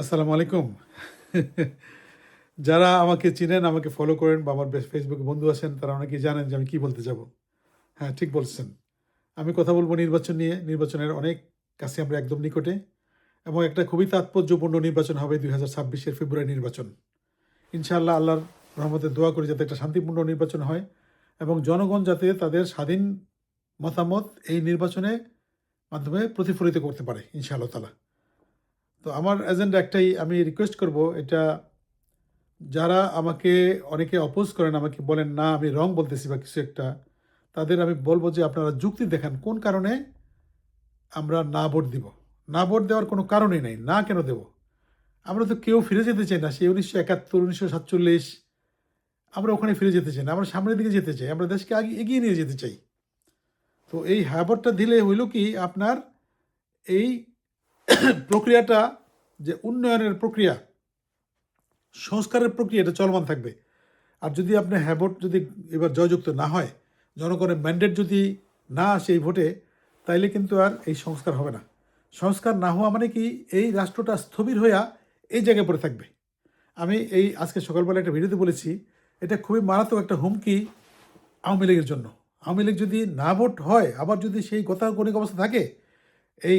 আসসালামু আলাইকুম। যারা আমাকে চিনেন, আমাকে ফলো করেন বা আমার ফেসবুকে বন্ধু আছেন, তারা অনেকেই জানেন যে আমি কি বলতে যাব। হ্যাঁ ঠিক বলছেন। আমি কথা বলব নির্বাচন নিয়ে। নির্বাচনের অনেক কাছে আমরা একদম নিকটে এবং একটা খুবই তাৎপর্যপূর্ণ নির্বাচন হবে দুই হাজার ছাব্বিশের ফেব্রুয়ারি নির্বাচন। ইনশাআল্লাহ আল্লাহর রহমতে দোয়া করি যাতে একটা শান্তিপূর্ণ নির্বাচন হয় এবং জনগণ যাতে তাদের স্বাধীন মতামত এই নির্বাচনে মাধ্যমে প্রতিফলিত করতে পারে, ইনশাআল্লাহ তালা তো আমার এজেন্ডা একটাই আমি রিকোয়েস্ট করব, এটা যারা আমাকে অনেকে অপোজ করেন, আমাকে বলেন, না, আমি রং বলতেছি বা কিছু একটা, তাদের আমি বলব যে আপনারা যুক্তি দেখান, কোন কারণে আমরা না ভোট দিব। না ভোট দেওয়ার কোনো কারণই নেই, না কেন দেব? আমরা তো কেউ ফিরে যেতে চাই না সেই উনিশশো একাত্তর, উনিশশো সাতচল্লিশ, আমরা ওখানে ফিরে যেতে চাই না, আমরা সামনের দিকে যেতে চাই, আমরা দেশকে আগে এগিয়ে নিয়ে যেতে চাই। তো এই হ্যাবটটা দিলে হইল কি, আপনার এই প্রক্রিয়াটা যে উন্নয়নের প্রক্রিয়া, সংস্কারের প্রক্রিয়া এটা চলমান থাকবে। আর যদি আপনি হ্যাবট যদি এবার জয়যুক্ত না হয়, জনগণের ম্যান্ডেট যদি না আসে এই ভোটে, তাইলে কিন্তু আর এই সংস্কার হবে না। সংস্কার না হওয়া মানে কি? এই রাষ্ট্রটা স্থবির হইয়া এই জায়গায় পড়ে থাকবে। আমি এই আজকে সকালবেলা একটা ভিডিওতে বলেছি, এটা খুবই মারাত্মক একটা হুমকি আওয়ামী লীগের জন্য। আওয়ামী লীগ যদি না ভোট হয়, আবার যদি সেই গতাগণিক অবস্থা থাকে, এই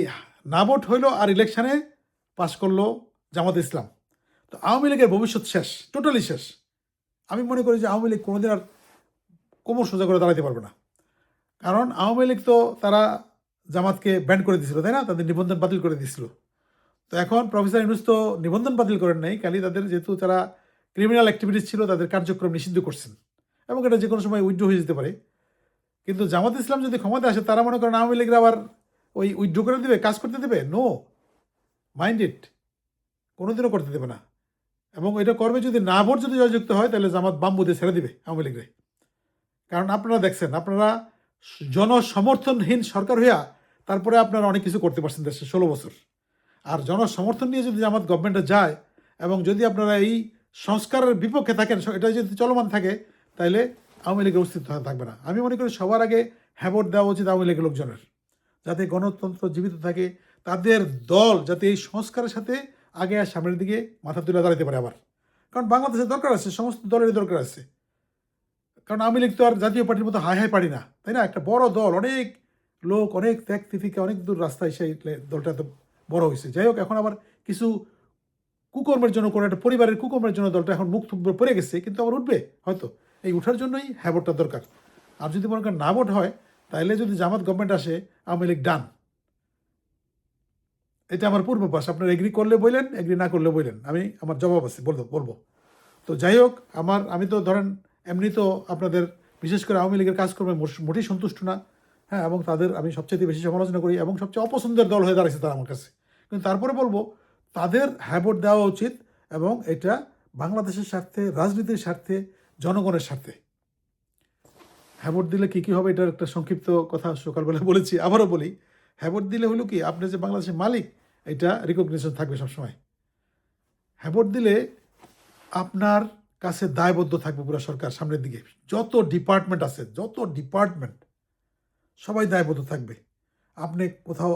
না ভোট হইল আর ইলেকশনে পাশ করল জামাত ইসলাম। তো আওয়ামী লীগের ভবিষ্যৎ শেষ টোটালি শেষ। আমি মনে করি যে আওয়ামী লীগ কোনোদিন আর কোমর সোজা করে দাঁড়াতে পারবে না। কারণ আওয়ামী লীগ তো তারা জামাতকে ব্যান্ড করে দিয়েছিল, তাই না? তাদের নিবন্ধন বাতিল করে দিয়েছিল। তো এখন প্রফেসর ইউনুস তো নিবন্ধন বাতিল করেন নাই, খালি তাদের যেহেতু তারা ক্রিমিনাল অ্যাক্টিভিটিস ছিল, তাদের কার্যক্রম নিষিদ্ধ করছেন। এবং এটা যে কোনো সময় উইথড্র হয়ে যেতে পারে। কিন্তু জামাত ইসলাম যদি ক্ষমতা আসে, তারা মনে করেন আওয়ামী লীগরা আবার ওই উইথড্র করে দেবে, কাজ করতে দেবে? নো মাইন্ড ইট কোনোদিনও করতে দেবে না। এবং এটা করবে যদি না ভোট যদি জয়যুক্ত হয়, তাহলে জামাত বাম্বু দিয়ে ছেড়ে দিবে আওয়ামী লীগরে। কারণ আপনারা দেখছেন, আপনারা জনসমর্থনহীন সরকার হইয়া তারপরে আপনারা অনেক কিছু করতে পারছেন দেশে ষোলো বছর। আর জনসমর্থন নিয়ে যদি জামাত গভর্নমেন্টে যায় এবং যদি আপনারা এই সংস্কারের বিপক্ষে থাকেন এটা যদি চলমান থাকে তাহলে আওয়ামী লীগের অস্তিত্ব থাকবে না। আমি মনে করি সবার আগে হ্যাবট দেওয়া উচিত আওয়ামী লীগের লোকজনের। যাতে গণতন্ত্র জীবিত থাকে, তাদের দল যাতে এই সংস্কারের সাথে আগে আর সামনের দিকে মাথা তুলে দাঁড়াতে পারে আবার। কারণ বাংলাদেশের দরকার আছে, সমস্ত দলেরই দরকার আছে। কারণ আওয়ামী লীগ তো আর জাতীয় পার্টির মতো হাই হাই পারি না, তাই না? একটা বড় দল, অনেক লোক, অনেক ত্যাগ তিথিকে অনেক দূর রাস্তায় সেই দলটা এত বড় হয়েছে। যাই হোক, এখন আবার কিছু কুকর্মের জন্য কোনো একটা পরিবারের কুকর্মের জন্য দলটা এখন মুখ থুবড়ে পড়ে গেছে, কিন্তু আবার উঠবে হয়তো। এই উঠার জন্যই হ্যাভোটটা দরকার। আর যদি মনে করেন না ভোট হয় তাহলে যদি জামাত গভর্নমেন্ট আসে আওয়ামী লীগ ডান। এটা আমার পূর্বপাস আপনার এগ্রি করলে বললেন এগ্রি না করলে বললেন। আমি, আমার জবাব আছে, বলব বলব। তো যাই হোক, আমার, আমি তো ধরেন, এমনি তো আপনাদের, বিশেষ করে আওয়ামী লীগের কাজকর্মে মোট- মোটেই সন্তুষ্ট না। হ্যাঁ এবং তাদের, আমি সবচেয়ে বেশি সমালোচনা করি এবং সবচেয়ে অপছন্দের দল হয়ে দাঁড়িয়েছে তারা আমার কাছে। কিন্তু তারপরে বলব, তাদের হ্যাবোট দেওয়া উচিত এবং এটা বাংলাদেশের স্বার্থে, রাজনীতির স্বার্থে, জনগণের স্বার্থে। হ্যাবোট দিলে কী কী হবে? এটার একটা সংক্ষিপ্ত কথা সকালবেলা বলেছি, আবারও বলি। হ্যাবোট দিলে হলো কি, আপনি যে বাংলাদেশের মালিক, এটা রিকগনিশন থাকবে সবসময়। হ্যাবোট দিলে আপনার কাছে দায়বদ্ধ থাকবে পুরো সরকার সামনের দিকে। যত ডিপার্টমেন্ট আছে, যত ডিপার্টমেন্ট সবাই দায়বদ্ধ থাকবে। আপনি কোথাও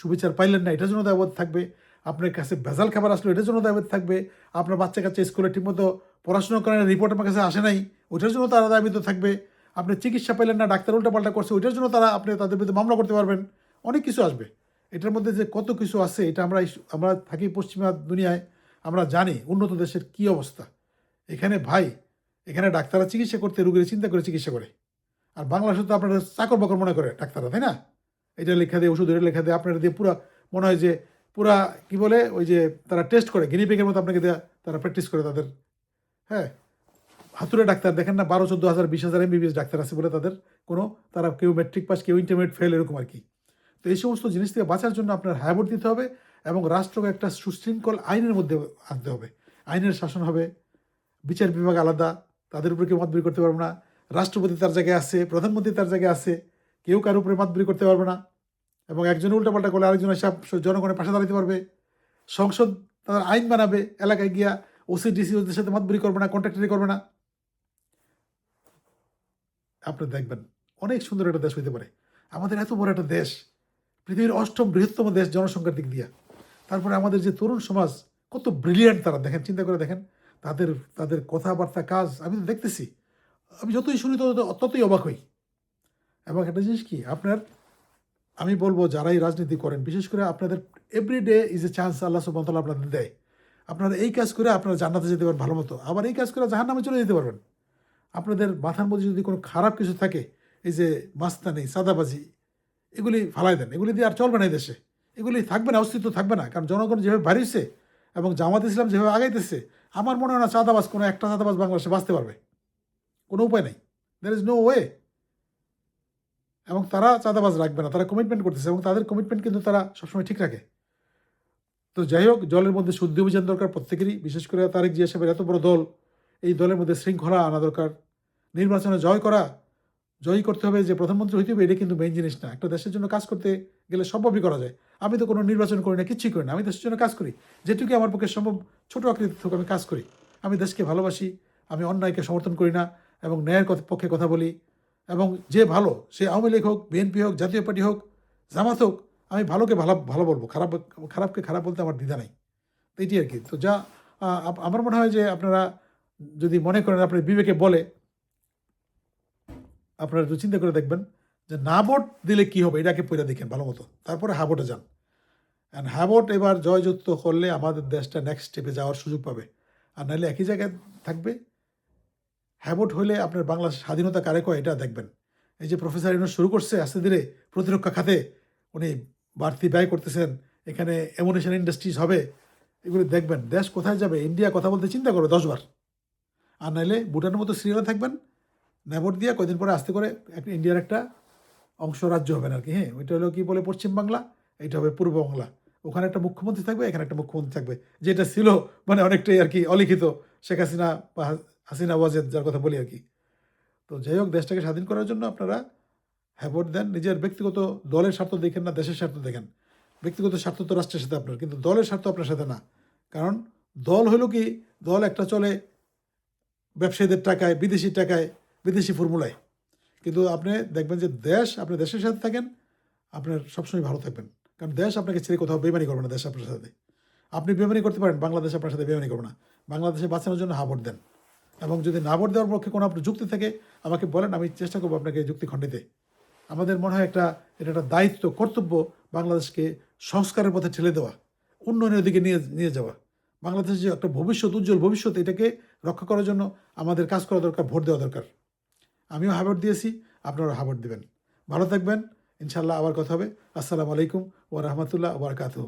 সুবিচার পাইলেন না, এটার জন্য দায়বদ্ধ থাকবে। আপনার কাছে ভেজাল খাবার আসলো, এটার জন্য দায়বদ্ধ থাকবে। আপনার বাচ্চা কাচ্চা স্কুলে ঠিকমতো পড়াশোনা করেন রিপোর্ট আমার কাছে আসে নাই ওইটার জন্য তারা দায়বদ্ধ থাকবে। আপনি চিকিৎসা পেলেন না, ডাক্তার উল্টাপাল্টা করছে, ওইটার জন্য তারা আপনি তাদের বিরুদ্ধে মামলা করতে পারবেন। অনেক কিছু আসবে। এটার মধ্যে যে কত কিছু আছে, এটা আমরা আমরা থাকি পশ্চিমা দুনিয়ায়, আমরা জানি উন্নত দেশের কি অবস্থা। এখানে ভাই, এখানে ডাক্তাররা চিকিৎসা করতে রুগীর চিন্তা করে চিকিৎসা করে। আর বাংলাদেশে তো আপনারা চাকর বাকর মনে করে ডাক্তাররা, তাই না? এটা লেখা দেয়, ওষুধ এটা লেখা দেয়, আপনারা দিয়ে পুরা, মনে হয় যে পুরা, কি বলে, ওই যে তারা টেস্ট করে গিনিপিকের মতো আপনাকে দেয়া, তারা প্র্যাকটিস করে তাদের। হ্যাঁ? হাতুড়ে ডাক্তার দেখেন না, বারো, চোদ্দ হাজার, বিশ হাজার এমবিবিএস ডাক্তার আছে বলে তাদের কোনো, তারা কেউ ম্যাট্রিক পাস কেউ ইন্টারমিডিয়েট ফেল এরকম আর কি। তো এই সমস্ত জিনিস থেকে বাঁচার জন্য আপনার হায়াবট দিতে হবে এবং রাষ্ট্রকে একটা সুশৃঙ্খল আইনের মধ্যে আনতে হবে। আইনের শাসন হবে, বিচার বিভাগ আলাদা, তাদের উপরে কেউ মাতবরি করতে পারবে না, রাষ্ট্রপতি তার জায়গায় আছে, প্রধানমন্ত্রী তার জায়গায় আছে, কেউ কারোর উপরে মাতবরি করতে পারবে না এবং একজন উল্টাপাল্টা করলে আরেকজন এসে জনগণের পাশে দাঁড়াতে পারবে। সংসদ তার আইন বানাবে, এলাকায় গিয়া ওসি ডিসি ওদের সাথে মাতবরি করবে না কন্ট্রাক্টারি করবে না। আপনি দেখবেন, অনেক সুন্দর একটা দেশ হইতে পারে। আমাদের এত বড় একটা দেশ, পৃথিবীর অষ্টম বৃহত্তম দেশ জনসংখ্যার দিক দিয়ে। তারপরে আমাদের যে তরুণ সমাজ, কত ব্রিলিয়ান্ট তারা। দেখেন, চিন্তা করে দেখেন, তাদের তাদের কথাবার্তা, কাজ, আমি তো দেখতেছি। আমি যতই শুনি তত, ততই অবাক হই। এবং একটা জিনিস কি, আপনার, আমি বলব যারাই রাজনীতি করেন, বিশেষ করে আপনাদের এভরিডে ইজ এ চান্স আল্লাহ সুবতলা আপনাদের দেয়। আপনারা এই কাজ করে আপনারা জান্নাতে যেতে পারেন ভালো মতো। আবার এই কাজ করে জাহান নামে চলে যেতে পারবেন। আপনাদের মাথার মধ্যে যদি কোনো খারাপ কিছু থাকে, এই যে মাস্তানি, সাদাবাজি, এগুলি ফালাই দেন। এগুলি দিয়ে আর চলবে না দেশে। এগুলি থাকবে না, অস্তিত্ব থাকবে না। কারণ জনগণ যেভাবে বাড়িয়েছে এবং জামাত ইসলাম যেভাবে আগাইতেছে, আমার মনে হয় না চাঁদাবাজ, কোনো একটা চাঁদাবাজ বাংলাদেশে বাঁচতে পারবে। কোনো উপায় নেই। দ্যার ইজ নো ওয়ে এবং তারা চাঁদাবাজ রাখবে না, তারা কমিটমেন্ট করতেছে এবং তাদের কমিটমেন্ট কিন্তু তারা সবসময় ঠিক রাখে। তো যাই হোক, জলের মধ্যে শুদ্ধি অভিযান দরকার প্রত্যেকেরই, বিশেষ করে তারেক জিয়া সাহেবের এত বড় দল এই দলের মধ্যে শৃঙ্খলা আনা দরকার। নির্বাচনে জয় করা, জয়ী করতে হবে যে প্রধানমন্ত্রী হইতে হবে, এটা কিন্তু মেইন জিনিস না। একটা দেশের জন্য কাজ করতে গেলে সম্ভবই করা যায়। আমি তো কোনো নির্বাচন করি না, কিচ্ছুই করি না। আমি দেশের জন্য কাজ করি। যেটুকু আমার পক্ষে সম্ভব, ছোটো আকৃতি থেকে আমি কাজ করি। আমি দেশকে ভালোবাসি, আমি অন্যায়কে সমর্থন করি না এবং ন্যায়ের পক্ষে কথা বলি এবং যে ভালো, সে আওয়ামী লীগ হোক, বিএনপি হোক, জাতীয় পার্টি হোক, জামাত হোক, আমি ভালোকে ভালো ভালো বলব। খারাপ, খারাপকে খারাপ বলতে আমার দ্বিধা নাই। এটি আর কি। তো যা আমার মনে হয় যে আপনারা যদি মনে করেন আপনার বিবেকে বলে, আপনারা একটু চিন্তা করে দেখবেন যে না ভোট দিলে কি হবে? এটাকে পড়ে দেখেন, ভালো মতো। তারপরে হাবোটে যান। অ্যান্ড হাবোট এবার জয়যুক্ত করলে আমাদের দেশটা নেক্সট স্টেপে যাওয়ার সুযোগ পাবে। আর নাহলে একই জায়গায় থাকবে। হ্যাবোট হলে আপনার বাংলা স্বাধীনতা কারে কয় এটা দেখবেন। এই যে প্রফেসর ইউনুস শুরু করছে, আস্তে ধীরে প্রতিরক্ষা খাতে। উনি বাড়তি ব্যয় করতেছেন, এখানে এমুনেশন ইন্ডাস্ট্রিজ হবে। এগুলো দেখবেন, দেশ কোথায় যাবে? ইন্ডিয়া কথা বলতে চিন্তা করবে দশবার আর নাহলে ভুটানের মতো সিরিয়ালে থাকবেন নেভোট দিয়ে কদিন পরে আস্তে করে ইন্ডিয়ার একটা অংশ রাজ্য হবে আর কি হ্যাঁ? ওইটা হলো কী বলে পশ্চিম বাংলা এইটা হবে পূর্ব বাংলা। ওখানে একটা মুখ্যমন্ত্রী থাকবে, এখানে একটা মুখ্যমন্ত্রী থাকবে, যেটা ছিল মানে অনেকটাই আর কি অলিখিত শেখ হাসিনা বা হাসিনা ওয়াজেদ, যার কথা বলি আর কি। তো যাই হোক, দেশটাকে স্বাধীন করার জন্য আপনারা হ্যাঁ ভোট দেন, নিজের ব্যক্তিগত দলের স্বার্থ দেখেন না, দেশের স্বার্থ দেখেন। ব্যক্তিগত স্বার্থ তো রাষ্ট্রের সাথে আপনার, কিন্তু দলের স্বার্থ আপনার সাথে না। কারণ দল হলো কি, দল একটা চলে ব্যবসায়ীদের টাকায়, বিদেশি টাকায়, বিদেশি ফর্মুলায়। কিন্তু আপনি দেখবেন যে দেশ, আপনি দেশের সাথে থাকেন, আপনার সবসময় ভালো থাকবেন। কারণ দেশ আপনাকে ছেড়ে কোথাও বেমানি করবে না দেশ আপনার সাথে। আপনি বেমানি করতে পারেন, বাংলাদেশ আপনার সাথে বেমানি করবে না। বাংলাদেশে বাঁচানোর জন্য হা ভোট দেন। এবং যদি না ভোট দেওয়ার পক্ষে কোনো আপনার যুক্তি থাকে, আমাকে বলেন, আমি চেষ্টা করব আপনাকে যুক্তি খণ্ডিতে। আমাদের মনে হয় একটা, এটা একটা দায়িত্ব, কর্তব্য বাংলাদেশকে সংস্কারের পথে ঠেলে দেওয়া, উন্নয়নের দিকে নিয়ে নিয়ে যাওয়া। বাংলাদেশের যে একটা ভবিষ্যৎ, উজ্জ্বল ভবিষ্যৎ, এটাকে রক্ষা করার জন্য আমাদের কাজ করা দরকার, ভোট দেওয়া দরকার। আমিও হাবট দিয়েছি আপনারা হাবট দেবেন। ভালো থাকবেন ইনশাল্লাহ আবার কথা হবে। আসসালামু আলাইকুম ও রহমতুল্লাহ ওবরাকাতুহ